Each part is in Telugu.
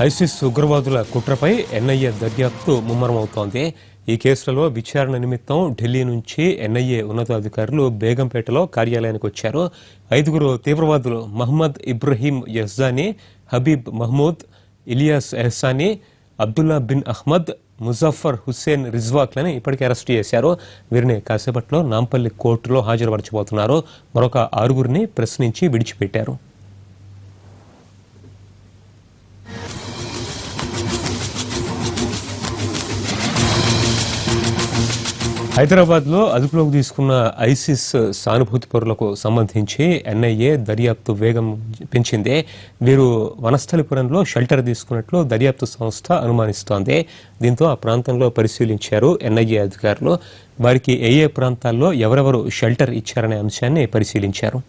ఐసిస్ ఉగ్రవాదుల కుట్రపై ఎన్ఐఏ దర్యాప్తు ముమ్మరమవుతోంది. ఈ కేసులలో విచారణ నిమిత్తం ఢిల్లీ నుంచి ఎన్ఐఏ ఉన్నతాధికారులు బేగంపేటలో కార్యాలయానికి వచ్చారు. ఐదుగురు తీవ్రవాదులు మహమ్మద్ ఇబ్రహీం యజ్జానీ హబీబ్ మహమూద్ ఇలియాస్ ఎహ్సానీ అబ్దుల్లా బిన్ అహ్మద్ ముజఫర్ హుస్సేన్ రిజ్వాక్లని ఇప్పటికే అరెస్టు చేశారు. వీరిని కాసేపట్లో నాంపల్లి కోర్టులో హాజరుపరచబోతున్నారు. మరొక ఆరుగురిని ప్రశ్నించి విడిచిపెట్టారు. హైదరాబాద్లో అదుపులోకి తీసుకున్న ఐసిస్ సానుభూతి పరులకు సంబంధించి ఎన్ఐఏ దర్యాప్తు వేగం పెంచింది. వీరు వనస్థలిపురంలో షెల్టర్ తీసుకున్నట్లు దర్యాప్తు సంస్థ అనుమానిస్తోంది. దీంతో ఆ ప్రాంతంలో పరిశీలించారు ఎన్ఐఏ అధికారులు. వారికి ఏ ఏ ప్రాంతాల్లో ఎవరెవరు షెల్టర్ ఇచ్చారనే అంశాన్ని పరిశీలించారు.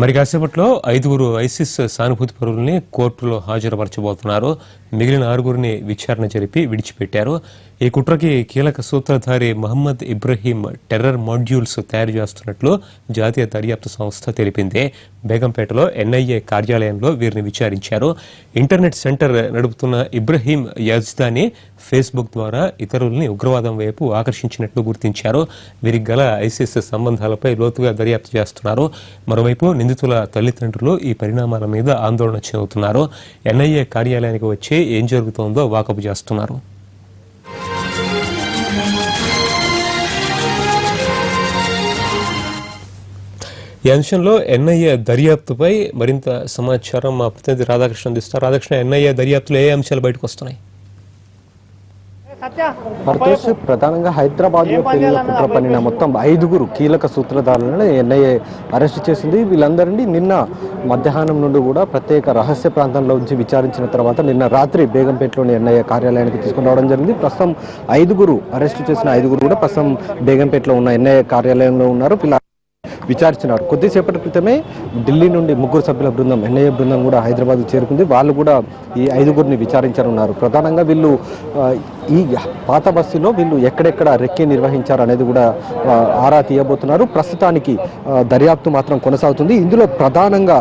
మరి కాసేపట్లో ఐదుగురు ఐసిస్ సానుభూతి పరువుల్ని కోర్టులో హాజరుపరచబోతున్నారు. మిగిలిన ఆరుగురిని విచారణ జరిపి విడిచిపెట్టారు. ఈ కుట్రకి కీలక సూత్రధారి మహమ్మద్ ఇబ్రహీం టెర్రర్ మాడ్యూల్స్ తయారు చేస్తున్నట్లు జాతీయ దర్యాప్తు సంస్థ తెలిపింది. బేగంపేటలో ఎన్ఐఏ కార్యాలయంలో వీరిని విచారించారు. ఇంటర్నెట్ సెంటర్ నడుపుతున్న ఇబ్రహీం యజ్దాని ఫేస్బుక్ ద్వారా ఇతరుల్ని ఉగ్రవాదం వైపు ఆకర్షించినట్లు గుర్తించారు. వీరికి గల ఐసిస్ సంబంధాలపై లోతుగా దర్యాప్తు చేస్తున్నారు. మరోవైపు నిందితుల తల్లిదండ్రులు ఈ పరిణామాల మీద ఆందోళన చెందుతున్నారు. ఎన్ఐఏ కార్యాలయానికి వచ్చి ఏం జరుగుతోందో వాకపు చేస్తున్నారు. ఈ అంశంలో ఎన్ఐఏ దర్యాప్తుపై మరింత సమాచారం మా ప్రతినిధి రాధాకృష్ణ అందిస్తారు. రాధాకృష్ణ ఎన్ఐఏ దర్యాప్తులో ఏ అంశాలు బయటకు వస్తున్నాయి? భరతేష్ ప్రధానంగా హైదరాబాద్లో కుట్ర పన్నిన మొత్తం ఐదుగురు కీలక సూత్రధారులను ఎన్ఐఏ అరెస్ట్ చేసింది. వీళ్ళందరినీ నిన్న మధ్యాహ్నం నుండి కూడా ప్రత్యేక రహస్య ప్రాంతంలో ఉంచి విచారించిన తర్వాత నిన్న రాత్రి బేగంపేటలోని ఎన్ఐఏ కార్యాలయానికి తీసుకుని రావడం జరిగింది. ప్రస్తుతం ఐదుగురు అరెస్ట్ చేసిన ఐదుగురు కూడా ప్రస్తుతం బేగంపేటలో ఉన్న ఎన్ఐఏ కార్యాలయంలో ఉన్నారు. వీళ్ళ విచారించినారు కొద్దిసేపటి క్రితమే ఢిల్లీ నుండి ముగ్గురు సభ్యుల బృందం ఎన్ఐఏ బృందం కూడా హైదరాబాద్ చేరుకుంది. వాళ్ళు కూడా ఈ ఐదుగురిని విచారించనున్నారు. ప్రధానంగా వీళ్ళు ఈ పాత బస్సులో వీళ్ళు ఎక్కడెక్కడ రెక్కే నిర్వహించారు అనేది కూడా ఆరా తీయబోతున్నారు. ప్రస్తుతానికి దర్యాప్తు మాత్రం కొనసాగుతుంది. ఇందులో ప్రధానంగా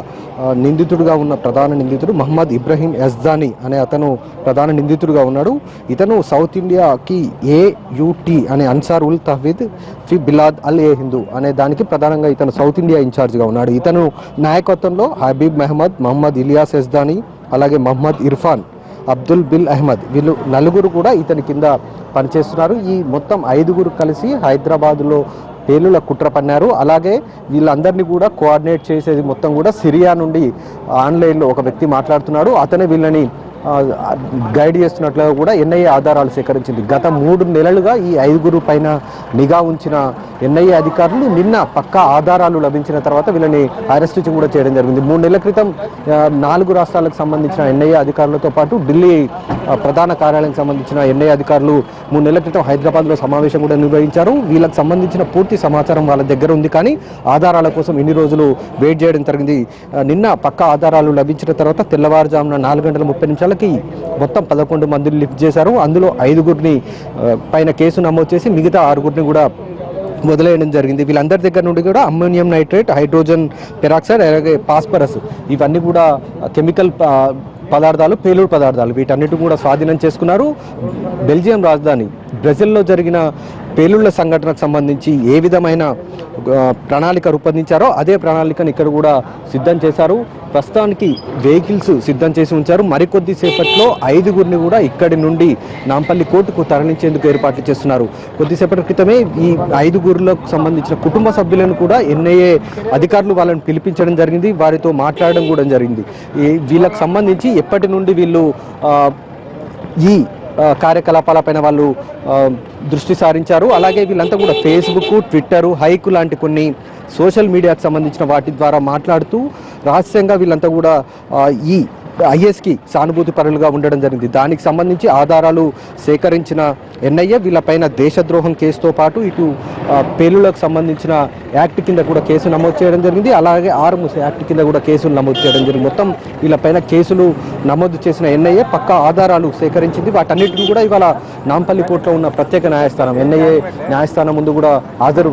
నిందితుడుగా ఉన్న ప్రధాన నిందితుడు మహమ్మద్ ఇబ్రహీం ఎస్దానీ అనే అతను ప్రధాన నిందితుడుగా ఉన్నాడు. ఇతను సౌత్ ఇండియాకి ఏయుటి అనే అన్సార్ ఉల్ తహ్వీద్ ఫి బిలాద్ అల్ ఏ హిందూ అనే దానికి ప్రధానంగా ఇతను సౌత్ ఇండియా ఇన్ఛార్జ్గా ఉన్నాడు. ఇతను నాయకత్వంలో హబీబ్ మహమ్మద్ మహమ్మద్ ఇలియాస్ ఎస్దానీ అలాగే మహమ్మద్ ఇర్ఫాన్ అబ్దుల్ బిల్ అహ్మద్. వీళ్ళు నలుగురు కూడా ఇతని కింద పనిచేస్తున్నారు. ఈ మొత్తం ఐదుగురు కలిసి హైదరాబాద్లో పేలుల కుట్ర పన్నారు. అలాగే వీళ్ళందరినీ కూడా కోఆర్డినేట్ చేసేది మొత్తం కూడా సిరియా నుండి ఆన్లైన్లో ఒక వ్యక్తి మాట్లాడుతున్నాడు. అతనే వీళ్ళని గైడ్ చేస్తున్నట్లుగా కూడా ఎన్ఐఏ ఆధారాలు సేకరించింది. గత మూడు నెలలుగా ఈ ఐదుగురు పైన నిఘా ఉంచిన ఎన్ఐఏ అధికారులు నిన్న పక్కా ఆధారాలు లభించిన తర్వాత వీళ్ళని అరెస్ట్ కూడా చేయడం జరిగింది. మూడు నెలల క్రితం నాలుగు రాష్ట్రాలకు సంబంధించిన ఎన్ఐఏ అధికారులతో పాటు ఢిల్లీ ప్రధాన కార్యాలయం సంబంధించిన ఎన్ఐఏ అధికారులు మూడు నెలల క్రితం హైదరాబాద్లో సమావేశం కూడా నిర్వహించారు. వీళ్ళకి సంబంధించిన పూర్తి సమాచారం వాళ్ళ దగ్గర ఉంది కానీ ఆధారాల కోసం ఇన్ని రోజులు వెయిట్ చేయడం జరిగింది. నిన్న పక్కా ఆధారాలు లభించిన తర్వాత తెల్లవారుజామున నాలుగు గంటల ముప్పై నిమిషాలకి మొత్తం పదకొండు మందిని లిఫ్ట్ చేశారు. అందులో ఐదుగురిని పైన కేసు నమోదు చేసి మిగతా ఆరుగురిని కూడా వదిలేయడం జరిగింది. వీళ్ళందరి దగ్గర నుండి కూడా అమ్మోనియం నైట్రేట్ హైడ్రోజన్ పెరాక్సైడ్ అలాగే పాస్పరస్ ఇవన్నీ కూడా కెమికల్ పదార్థాలు పేలుడు పదార్థాలు వీటన్నిటి కూడా స్వాధీనం చేసుకున్నారు. బెల్జియం రాజధాని బ్రెజిల్లో జరిగిన పేలుళ్ళ సంఘటనకు సంబంధించి ఏ విధమైన ప్రణాళిక రూపొందించారో అదే ప్రణాళికను ఇక్కడ కూడా సిద్ధం చేశారు. ప్రస్తుతానికి వెహికల్స్ సిద్ధం చేసి ఉంచారు. మరికొద్ది సేపట్లో ఐదుగురిని కూడా ఇక్కడి నుండి నాంపల్లి కోర్టుకు తరలించేందుకు ఏర్పాట్లు చేస్తున్నారు. కొద్దిసేపటి క్రితమే ఈ ఐదుగురులకు సంబంధించిన కుటుంబ సభ్యులను కూడా ఎన్ఐఏ అధికారులు వాళ్ళని పిలిపించడం జరిగింది. వారితో మాట్లాడడం కూడా జరిగింది. ఈ సంబంధించి ఎప్పటి నుండి వీళ్ళు ఈ కార్యకలాపాలపైన వాళ్ళు దృష్టి సారించారు. అలాగే వీళ్ళంతా కూడా ఫేస్బుక్ ట్విట్టర్ హైక్ లాంటి కొన్ని సోషల్ మీడియాకు సంబంధించిన వాటి ద్వారా మాట్లాడుతూ రహస్యంగా వీళ్ళంతా కూడా ఈ ఐఎస్కి సానుభూతి పరులుగా ఉండడం జరిగింది. దానికి సంబంధించి ఆధారాలు సేకరించిన ఎన్ఐఏ వీళ్ళపైన దేశద్రోహం కేసుతో పాటు ఇటు పేలులకు సంబంధించిన యాక్ట్ కింద కూడా కేసు నమోదు చేయడం జరిగింది. అలాగే ఆర్మ్స్ యాక్ట్ కింద కూడా కేసులు నమోదు చేయడం జరిగింది. మొత్తం వీళ్ళపైన కేసులు నమోదు చేసిన ఎన్ఐఏ పక్కా ఆధారాలు సేకరించింది. వాటన్నిటిని కూడా ఇవాళ నాంపల్లి కోర్టులో ఉన్న ప్రత్యేక న్యాయస్థానం ఎన్ఐఏ న్యాయస్థానం ముందు కూడా హాజరు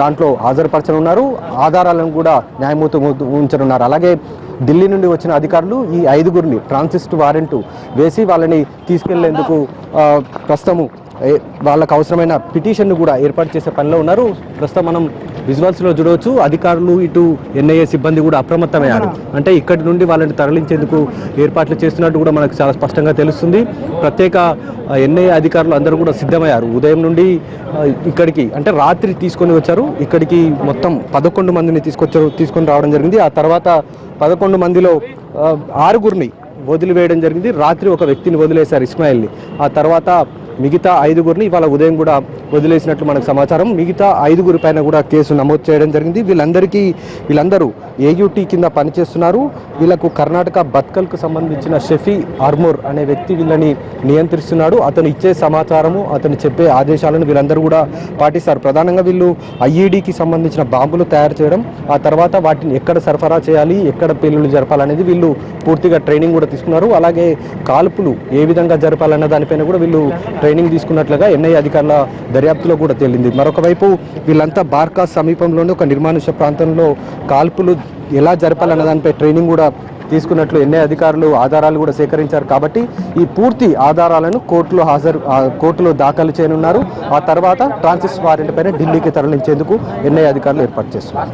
దాంట్లో హాజరుపరచనున్నారు. ఆధారాలను కూడా న్యాయమూర్తి ఉంచనున్నారు. అలాగే ఢిల్లీ నుండి వచ్చిన అధికారులు ఈ ఐదుగురిని ట్రాన్సిస్ట్ వారెంట్ వేసి వాళ్ళని తీసుకెళ్ళేందుకు ప్రస్తుతము వాళ్ళకు అవసరమైన పిటిషన్ను కూడా ఏర్పాటు చేసే పనిలో ఉన్నారు. ప్రస్తుతం మనం విజువల్స్లో చూడవచ్చు అధికారులు ఇటు ఎన్ఐఏ సిబ్బంది కూడా అప్రమత్తమయ్యారు. అంటే ఇక్కడి నుండి వాళ్ళని తరలించేందుకు ఏర్పాట్లు చేస్తున్నట్టు కూడా మనకు చాలా స్పష్టంగా తెలుస్తుంది. ప్రత్యేక ఎన్ఐఏ అధికారులు అందరూ కూడా సిద్ధమయ్యారు. ఉదయం నుండి ఇక్కడికి అంటే రాత్రి తీసుకొని వచ్చారు. ఇక్కడికి మొత్తం పదకొండు మందిని తీసుకొచ్చారు తీసుకొని రావడం జరిగింది. ఆ తర్వాత పదకొండు మందిలో ఆరుగురిని వదిలివేయడం జరిగింది. రాత్రి ఒక వ్యక్తిని వదిలేశారు ఇస్మాయిల్ని. ఆ తర్వాత మిగతా ఐదుగురిని ఇవాళ ఉదయం కూడా వదిలేసినట్లు మనకు సమాచారం. మిగతా ఐదుగురి పైన కూడా కేసు నమోదు చేయడం జరిగింది. వీళ్ళందరికీ వీళ్ళందరూ ఏయూటీ కింద పనిచేస్తున్నారు. వీళ్ళకు కర్ణాటక బత్కల్కు సంబంధించిన షెఫీ ఆర్మోర్ అనే వ్యక్తి వీళ్ళని నియంత్రిస్తున్నాడు. అతను ఇచ్చే సమాచారము అతను చెప్పే ఆదేశాలను వీళ్ళందరూ కూడా పాటిస్తారు. ప్రధానంగా వీళ్ళు ఐఈడికి సంబంధించిన బాంబులు తయారు చేయడం ఆ తర్వాత వాటిని ఎక్కడ సరఫరా చేయాలి ఎక్కడ పేలులు జరపాలనేది వీళ్ళు పూర్తిగా ట్రైనింగ్ కూడా తీసుకున్నారు. అలాగే కాల్పులు ఏ విధంగా జరపాలన్న దానిపైన కూడా వీళ్ళు ట్రైనింగ్ తీసుకున్నట్లుగా ఎన్ఐ అధికారుల దర్యాప్తులో కూడా తేలింది. మరొక వైపు వీళ్ళంతా బార్కా సమీపంలోనే ఒక నిర్మానుష ప్రాంతంలో కాల్పులు ఎలా జరపాలన్న దానిపై ట్రైనింగ్ కూడా తీసుకున్నట్లు ఎన్ఐ అధికారులు ఆధారాలు కూడా సేకరించారు. కాబట్టి ఈ పూర్తి ఆధారాలను కోర్టులో హాజరు కోర్టులో దాఖలు చేయనున్నారు. ఆ తర్వాత ట్రాన్సిస్ వారెంట్ పైన ఢిల్లీకి తరలించేందుకు ఎన్ఐ అధికారులు ఏర్పాటు చేస్తున్నారు.